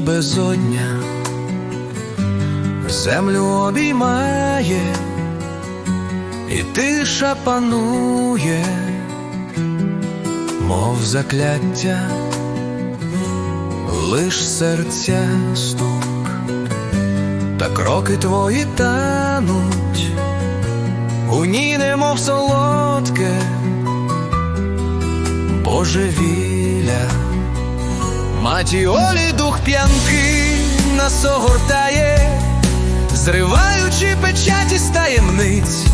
безодня землю обіймає, і тиша панує, мов закляття, лиш серця стук, та кроки твої тануть, у ній немов солодке божевілля. Маті Олі дух п'янки нас огортає, зриваючи печаті з таємниць,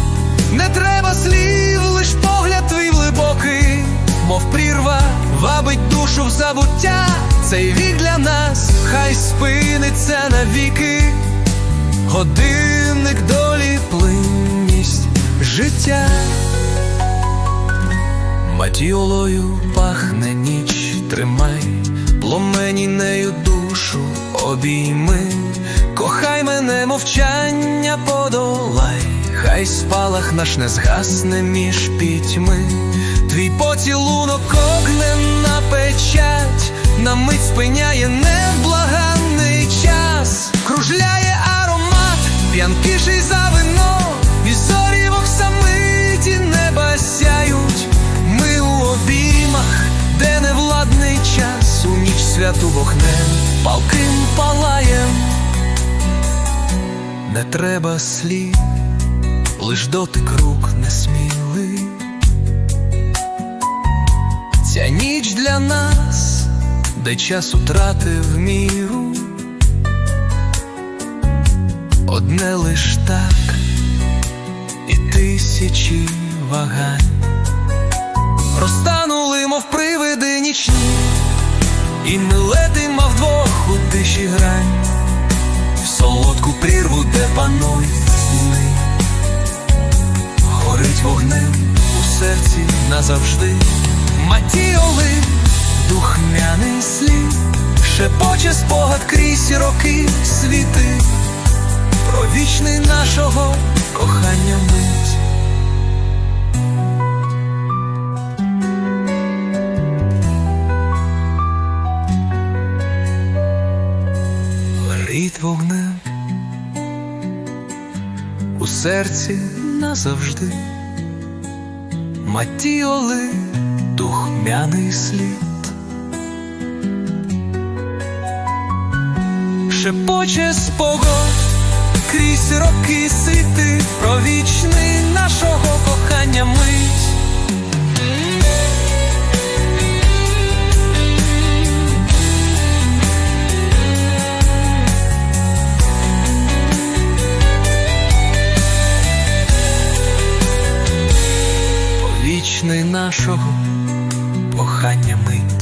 не треба слів, лиш погляд твій глибокий, мов прірва, вабить душу в забуття, цей вік для нас, хай спиниться навіки, годинник долі плинність життя. Матіолою пахне ніч, тримай, пломені нею душу обійми, кохай мене мовчання подолай, хай спалах наш не згасне між пітьми, твій поцілунок огненна печать, на мить спиняє невблаганний вогнем, палким палаєм, не треба слів, лиш дотик рук несмілий. Ця ніч для нас, де час утратив міру, одне лиш так і тисячі вагань. Розтанули, мов привиди нічні, і ми летимо вдвох у тиші грань, в солодку прірву, де панують сни, горить вогнем у серці назавжди, матіоли, духмяний слід, шепоче спогад крізь роки світи, горить вогнем у серці назавжди, матіоли, духмяний слід, шепоче спогад крізь роки світи, про вічний нашого Вічний нашого кохання мить.